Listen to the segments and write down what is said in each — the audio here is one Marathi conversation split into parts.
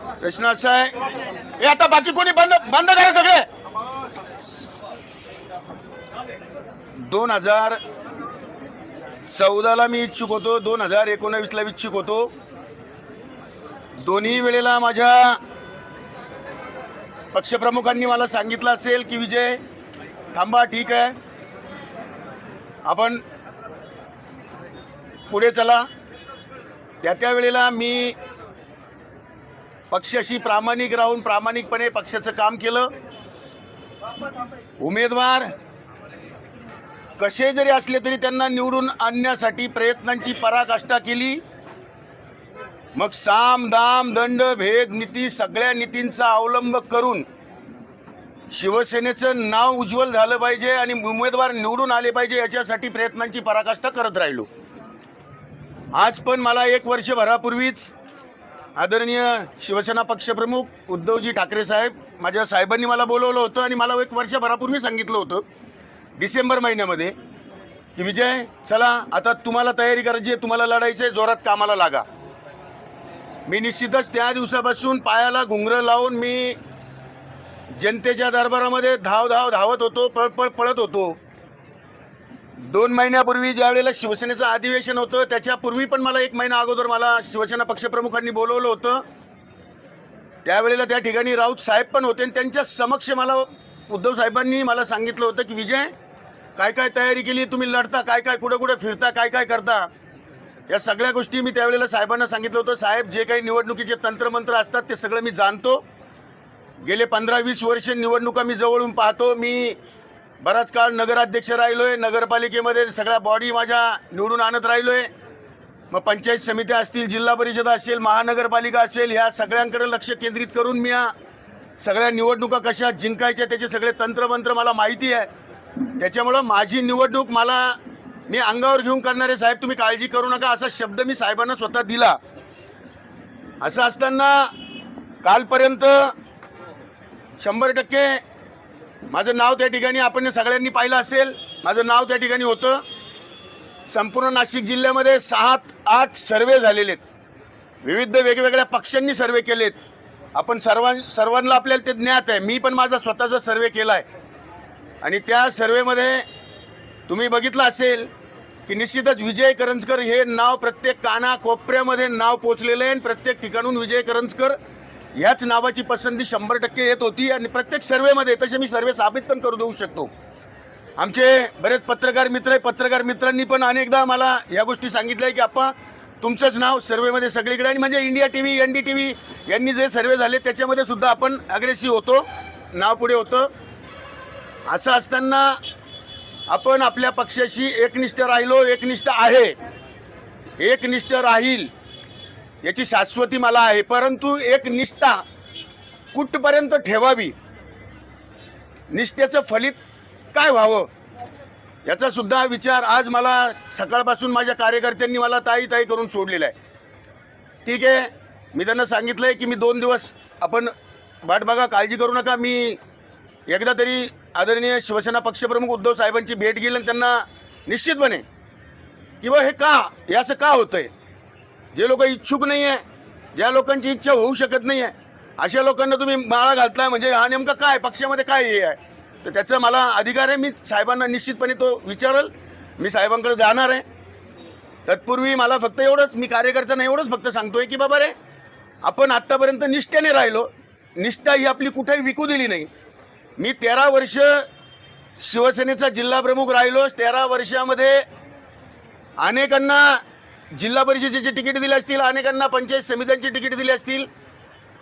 प्रश्न असा आहे. हे आता बाकी कोणी बंद बंद करा सगळे. दोन हजार चौदाला मी इच्छुक होतो दोन हजार एकोणावीसला इच्छुक होतो. दोन्ही वेळेला माझ्या पक्षप्रमुखांनी मला सांगितलं असेल की विजय थांबा ठीक आहे. आपण पुढे चला. त्या त्या वेळेला मी पक्षाशी प्रामाणिक राहून प्रामाणिकपणे पक्षाचं काम केलं. उमेदवार कसे जरी असले तरी त्यांना निवडून आणण्यासाठी प्रयत्नांची पराकाष्ठा केली. मग साम दाम दंड भेद नीती सगळ्या नीतींचा अवलंब करून शिवसेनेचं नाव उज्ज्वल झालं पाहिजे आणि उमेदवार निवडून आले पाहिजे याच्यासाठी प्रयत्नांची पराकाष्ठा करत राहिलो. आज पण मला एक वर्षभरापूर्वीच आदरणीय शिवसेना पक्षप्रमुख उद्धवजी ठाकरे साहेब माझ्या साहेबांनी मला बोलवलं होतं आणि मला एक वर्षभरापूर्वी सांगितलं होतं डिसेंबर महिन्यामध्ये की विजय चला आता तुम्हाला तयारी करायची आहे तुम्हाला लढायचं आहे जोरात कामाला लागा. मी निश्चितच त्या दिवसापासून पायाला घुंगरं लावून मी जनतेच्या दरबारामध्ये धाव धाव धावत होतो पळ पळ पळत होतो. दोन महिन्यापूर्वी ज्या वेळेला शिवसेनेचं अधिवेशन होतं त्याच्यापूर्वी पण मला एक महिना अगोदर मला शिवसेना पक्षप्रमुखांनी बोलवलं होतं. त्यावेळेला त्या ठिकाणी राऊत साहेब पण होते आणि त्यांच्या समक्ष मला उद्धव साहेबांनी मला सांगितलं होतं की विजय काय काय तयारी केली? तुम्ही लढता काय काय कुठं कुठं फिरता काय काय करता? या सगळ्या गोष्टी मी त्यावेळेला साहेबांना सांगितलं होतं. साहेब जे काही निवडणुकीचे तंत्रमंत्र असतात ते सगळं मी जाणतो. गेले पंधरा वीस वर्ष निवडणुका मी जवळून पाहतो. मी बराच काळ नगराध्यक्ष राहिलो आहे नगरपालिकेमध्ये सगळ्या बॉडी माझ्या निवडून आणत राहिलो आहे मग पंचायत समित्या असतील जिल्हा परिषद असेल महानगरपालिका असेल ह्या सगळ्यांकडे लक्ष केंद्रित करून मी या सगळ्या निवडणुका कशा जिंकायच्या त्याचे सगळे तंत्रमंत्र मला माहिती आहे. त्याच्यामुळं माझी निवडणूक मला मी अंगावर घेऊन करणारे साहेब तुम्ही काळजी करू नका असा शब्द मी साहेबांना स्वतः दिला. असं असताना कालपर्यंत शंभर टक्के माझं नाव त्या ठिकाणी आपण सगळ्यांनी पाहिलं असेल. माझं नाव त्या ठिकाणी होतं. संपूर्ण नाशिक जिल्ह्यामध्ये सात आठ सर्वे झालेले आहेत. विविध वेगवेगळ्या पक्षांनी सर्वे केलेत. आपण सर्वां सर्वांना आपल्याला ते ज्ञात आहे. मी पण माझा स्वतःचा सर्वे केला आहे आणि त्या सर्वेमध्ये तुम्ही बघितलं असेल की निश्चितच विजय करंजकर हे नाव प्रत्येक काना कोपऱ्यामध्ये नाव पोचलेलं आहे आणि प्रत्येक ठिकाणून विजय करंजकर ह्याच नावाची पसंती शंभर टक्के येत होती आणि प्रत्येक सर्वेमध्ये तसे मी सर्वे साबित पण करू देऊ शकतो. आमचे बरेच पत्रकार मित्र आहे. पत्रकार मित्रांनी पण अनेकदा मला या गोष्टी सांगितल्या की आप्पा तुमचंच नाव सर्वेमध्ये सगळीकडे आणि म्हणजे India T V N D T V यांनी जे सर्वे झाले त्याच्यामध्ये सुद्धा आपण अग्रेसिव्ह होतो नाव पुढे होतं. असं असताना आपण आपल्या पक्षाशी एकनिष्ठ राहिलो एकनिष्ठ आहे. एकनिष्ठ राहील. याची शाश्वती मला आहे. परंतु एक निष्ठा कुठपर्यंत ठेवावी? निष्ठेचं फलित काय व्हावं? याचा सुद्धा विचार आज मला सकाळपासून माझ्या कार्यकर्त्यांनी मला ताई ताई करून सोडलेला आहे. ठीक आहे. मी त्यांना सांगितलं आहे की मी दोन दिवस आपण वाट बघा काळजी करू नका. मी एकदा तरी आदरणीय शिवसेना पक्षप्रमुख उद्धव साहेबांची भेट घेईल आणि त्यांना निश्चितपणे किंवा हे का? हे असं का होतं आहे जे लोक इच्छुक नाही आहे ज्या लोकांची इच्छा होऊ शकत नाही आहे अशा लोकांना तुम्ही माळा घालताय म्हणजे हा नेमका काय पक्षामध्ये काय हे आहे? तर त्याचा मला अधिकार आहे मी साहेबांना निश्चितपणे तो विचारल मी साहेबांकडे जाणार आहे. तत्पूर्वी मला फक्त एवढंच मी कार्यकर्त्यांना एवढंच फक्त सांगतोय की बाबा रे आपण आत्तापर्यंत निष्ठेने राहिलो निष्ठा ही आपली कुठेही विकू दिली नाही. मी तेरा वर्ष शिवसेनेचा जिल्हाप्रमुख राहिलो तेरा वर्षामध्ये अनेकांना जिल्हा परिषदेची तिकीट दिली असतील अनेकांना पंचायत समित्यांची तिकीट दिली असतील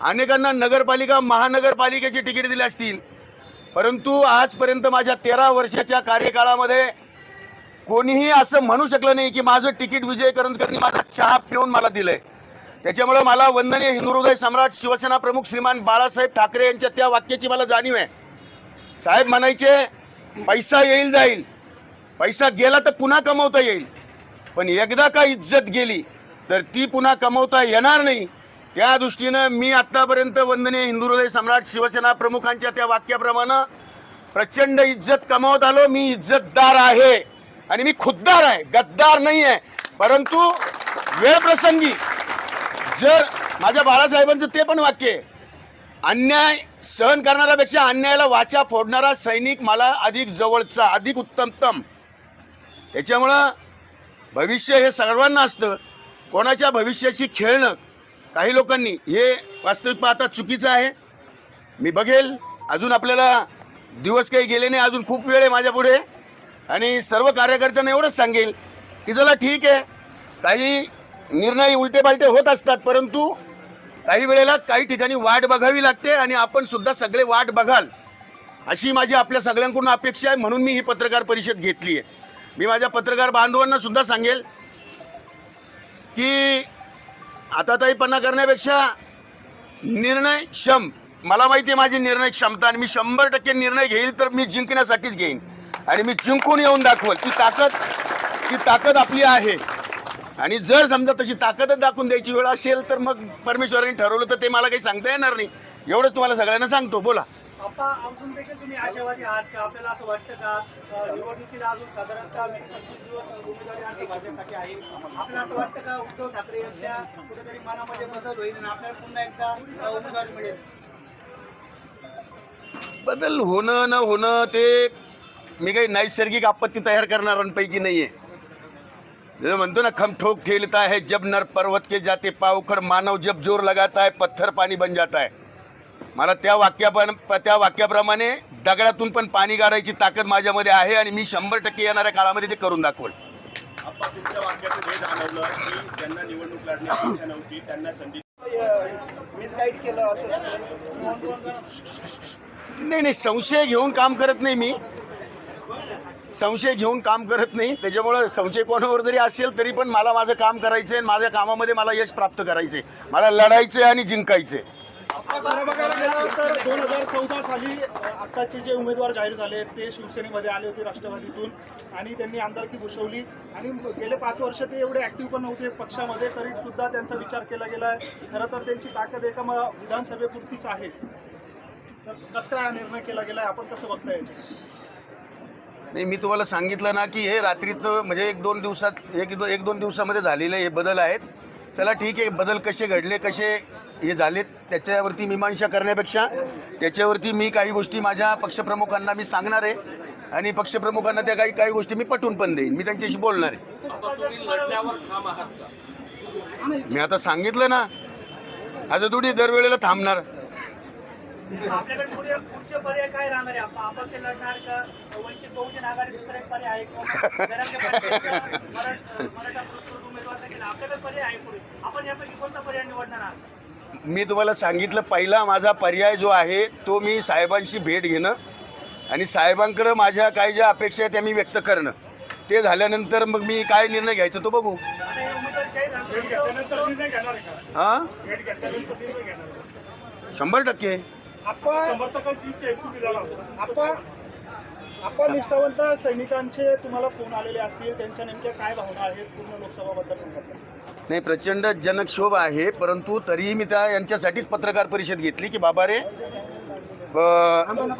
अनेकांना नगरपालिका महानगरपालिकेची तिकीट दिली असतील. परंतु आजपर्यंत माझ्या तेरा वर्षाच्या कार्यकाळामध्ये कोणीही असं म्हणू शकलं नाही की माझं तिकीट विजय करंजकरनी माझा चहा पिऊन मला दिलंय. त्याच्यामुळं मला वंदनीय हिंदुहृदय सम्राट शिवसेना प्रमुख श्रीमान बाळासाहेब ठाकरे यांच्या त्या वाक्याची मला जाणीव आहे. साहेब म्हणायचे पैसा येईल जाईल. पैसा गेला तर पुन्हा कमवता येईल. पण एकदा का इज्जत गेली तर ती पुन्हा कमवता येणार नाही. त्या दृष्टीनं मी आत्तापर्यंत वंदनीय हिंदू हृदय सम्राट शिवसेना प्रमुखांच्या त्या वाक्याप्रमाणे प्रचंड इज्जत कमावत आलो. मी इज्जतदार आहे आणि मी खुद्दार आहे गद्दार नाही आहे. परंतु वेळप्रसंगी जर माझ्या बाळासाहेबांचं ते पण वाक्य आहे अन्याय सहन करणाऱ्यापेक्षा अन्यायाला वाचा फोडणारा सैनिक मला अधिक जवळचा अधिक उत्तमतम. त्याच्यामुळं भविष्य हे सर्वांना असतं. कोणाच्या भविष्याशी खेळणं काही लोकांनी हे वास्तविक पाहता चुकीचं आहे. मी बघेल. अजून आपल्याला दिवस काही गेले नाही अजून खूप वेळ आहे माझ्यापुढे आणि सर्व कार्यकर्त्यांना एवढंच सांगेल की चला ठीक आहे. काही निर्णय उलटे पालटे होत असतात परंतु काही वेळेला काही ठिकाणी वाट बघावी लागते आणि आपण सुद्धा सगळे वाट बघाल. अशी माझी आपल्या सगळ्यांकडून अपेक्षा आहे म्हणून मी ही पत्रकार परिषद घेतली आहे. मी माझ्या पत्रकार बांधवांना सुद्धा सांगेल की आताताईपणा करण्यापेक्षा निर्णय क्षम मला माहिती आहे माझी निर्णय क्षमता आणि मी शंभर टक्के निर्णय घेईल तर मी जिंकण्यासाठीच घेईन. आणि मी जिंकून येऊन दाखवल. ती ताकद ती ताकद आपली आहे. आणि जर समजा तशी ताकदच दाखवून द्यायची वेळ असेल तर मग परमेश्वरांनी ठरवलं तर ते मला काही सांगता येणार नाही. एवढं तुम्हाला सगळ्यांना सांगतो. बोला. आता अजून देखील तुम्ही आशावादी आहात का? आपल्याला असं वाटतं का? निवडणुकीला अजून साधारणतः वीस पंचवीस दिवस उमेदवारी अर्ज भाजपसाठी आहे. आपल्याला असं वाटतं का उद्धव ठाकरे यांच्या कुठेतरी मनामध्ये बदल होईल आणि आपल्याला पुन्हा एकदा अ, उमेदवारी मिळेल? बदल होणं न होणं ते मी काही नैसर्गिक आपत्ती तयार करणाऱ्यांपैकी नाही आहे जसं म्हणतो ना खम ठोक ठेलता है जब नर पर्वत के जाते पावखड मानव जब जोर लगाता है पत्थर पाणी बन जाता है मला त्या वाक्यापण त्या वाक्याप्रमाणे दगडातून पण पाणी काढायची ताकद माझ्यामध्ये आहे आणि मी शंभर टक्के येणाऱ्या काळामध्ये ते करून दाखवल. नाही नाही संशय घेऊन काम करत नाही मी. संशय घेऊन काम करत नाही. त्याच्यामुळं संशय कोणावर जरी असेल तरी पण मला माझं काम करायचं आहे माझ्या कामामध्ये मला यश प्राप्त करायचं आहे मला लढायचं आहे आणि जिंकायचं आहे बघायला गेलं तर दोन हजार चौदा साली आत्ताचे जे उमेदवार जाहीर झाले ते शिवसेनेमध्ये आले होते राष्ट्रवादीतून आणि त्यांनी आमदारकी भूषवली. आणि गेले पाच वर्ष ते एवढे ॲक्टिव्ह पण नव्हते पक्षामध्ये तरी सुद्धा त्यांचा विचार केला गेला आहे खरं तर त्यांची ताकद एका विधानसभेपुरतीच आहे. तर कसं काय निर्णय केला गेला आहे आपण कसं बघता याचं नाही मी तुम्हाला सांगितलं ना की हे रात्रीत म्हणजे एक दोन दिवसात एक दो एक दोन दिवसामध्ये झालेले हे बदल आहेत. चला ठीक आहे. बदल कसे घडले कसे हे झालेत त्याच्यावरती मीमांसा करण्यापेक्षा त्याच्यावरती मी काही गोष्टी माझ्या पक्षप्रमुखांना मी सांगणार आहे. आणि पक्षप्रमुखांना त्या काही काही गोष्टी मी पटवून पण देईन. मी त्यांच्याशी बोलणार आहे. मी आता सांगितलं ना आता थोडी दरवेळेला थांबणार. आपल्याकडे पर्याय काय आहे पुढे. आपण यापैकी कोणता पर्याय निवडणार आहात? मी तुम्हाला सांगितलं पहिला माझा पर्याय जो आहे तो मी साहेबांशी भेट घेणं आणि साहेबांकडं माझ्या काही ज्या अपेक्षा आहेत त्या मी व्यक्त करणं. ते झाल्यानंतर मग मी काय निर्णय घ्यायचा तो बघू. आता हे उमेदवार जाहीर झाले. हां? शंभर टक्के. आपण आपण निष्ठावंत सैनिकांचे तुम्हाला फोन आलेले असतील त्यांच्या नेमक्या काय भावना आहेत पूर्ण लोकसभा मतदारसंघातल्या नाही प्रचंड जनक्षोभ आहे परंतु तरीही मी त्या यांच्यासाठीच पत्रकार परिषद घेतली की बाबा रे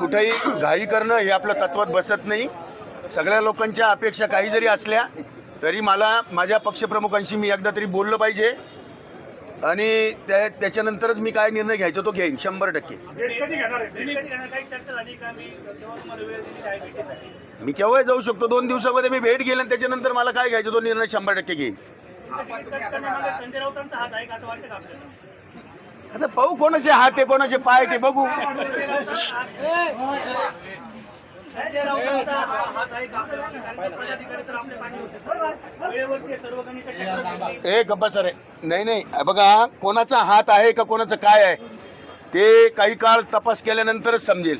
कुठेही घाई करणं हे आपलं तत्वात बसत नाही. सगळ्या लोकांच्या अपेक्षा काही जरी असल्या तरी मला माझ्या पक्षप्रमुखांशी मी एकदा तरी बोललं पाहिजे. आणि त्या त्याच्यानंतरच मी काय निर्णय घ्यायचा तो घेईन शंभर टक्के. मी तेव्हा तुम्हाला वेळ दिली आहे भेटीसाठी मी केव्हाही जाऊ शकतो दोन दिवसामध्ये मी भेट घेईल आणि त्याच्यानंतर मला काय घ्यायचं तो निर्णय शंभर टक्के घेईन. आता पाहू कोणाचे हात आहे कोणाचे पाय ते बघू. ए गप्पा सर नाही नाही बघा कोणाचा हात आहे का कोणाचं काय आहे ते काही काळ तपास केल्यानंतरच समजेल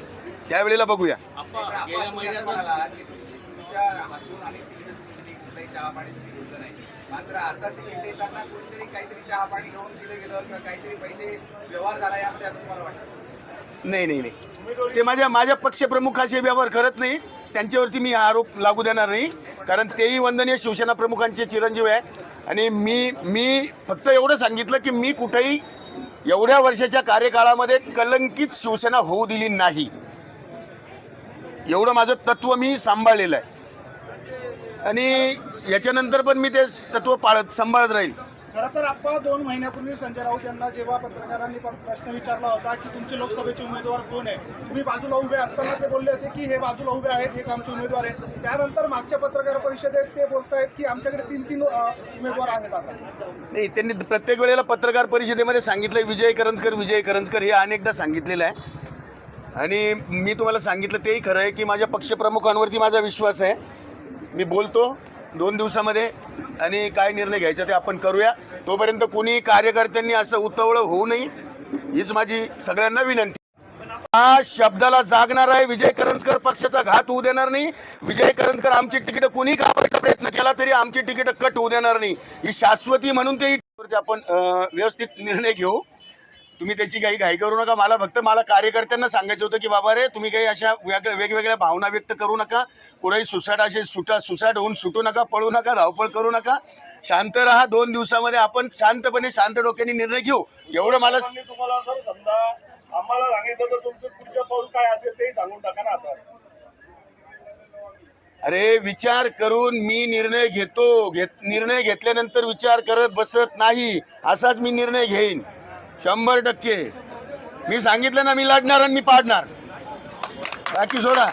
त्यावेळेला बघूया मात्र आता कुठेतरी काहीतरी चहा पाणी घेऊन दिलं गेलं किंवा काहीतरी पैसे व्यवहार झाला यामध्ये असं तुम्हाला वाटतं नाही नाही नाही ते माझ्या माझ्या पक्षप्रमुखाशी व्यवहार करत नाही. त्यांच्यावरती मी आरोप लागू देणार नाही. कारण तेही वंदनीय शिवसेना प्रमुखांचे चिरंजीव आहे. आणि मी मी फक्त एवढं सांगितलं की मी कुठेही एवढ्या वर्षाच्या कार्यकाळामध्ये कलंकित शिवसेना होऊ दिली नाही. एवढं माझं तत्त्व मी सांभाळलेलं आहे. आणि याच्यानंतर पण मी ते तत्त्व पाळत सांभाळत राहील. खरं तर आपण दोन महिन्यापूर्वी संजय राऊत यांना जेव्हा पत्रकारांनी प्रश्न विचारला होता की तुमचे लोकसभेचे उमेदवार कोण आहे? तुम्ही बाजूला उभे असताना ते बोलले होते की हे बाजूला उभे आहेत हेच आमचे उमेदवार आहेत. त्यानंतर मागच्या पत्रकार परिषदेत ते बोलतायत की आमच्याकडे तीन तीन उमेदवार आहेत आता. नाही त्यांनी प्रत्येक वेळेला पत्रकार परिषदेमध्ये सांगितलं विजय करंजकर विजय करंजकर हे अनेकदा सांगितलेलं आहे. आणि मी तुम्हाला सांगितलं तेही खरं आहे की माझ्या पक्षप्रमुखांवरती माझा विश्वास आहे. मी बोलतो दोन दिवसामध्ये आणि काय निर्णय घ्यायचा ते आपण करूया. तोपर्यंत कुणी कार्यकर्त्यांनी असं उतावळं होऊ नये हीच माझी सगळ्यांना विनंती. हा शब्दाला जागणार आहे विजय करंजकर पक्षाचा घात होऊ देणार नाही. विजय करंजकर आमची तिकीट कुणी कापायचा प्रयत्न केला तरी आमची तिकीट कट होऊ देणार नाही. ही शाश्वती म्हणून ते आपण व्यवस्थित निर्णय घेऊ. तुम्ही त्याची काही घाई करू नका. मला फक्त मला कार्यकर्त्यांना सांगायचं होतं की बाबा रे तुम्ही काही अशा वेग वेगवेगळ्या भावना व्यक्त करू नका. कुठेही सुसाट असे सुटा सुसाट होऊन सुटू नका पळू नका धावपळ करू नका. शांत राहा. दोन दिवसामध्ये आपण शांतपणे शांत डोक्याने निर्णय घेऊ. एवढं मला मी तुम्हाला जर समजा आम्हाला सांगितलं तर तुमचं पुढचं पाऊल काय असेल तेही सांगून टाका ना आता. अरे विचार करून मी निर्णय घेतो. घेत निर्णय घेतल्यानंतर विचार करत बसत नाही. असाच मी निर्णय घेईन. शंभर टक्के. मी सांगितलं ना मी लढणार आणि मी पाडणार. बाकी सोडा.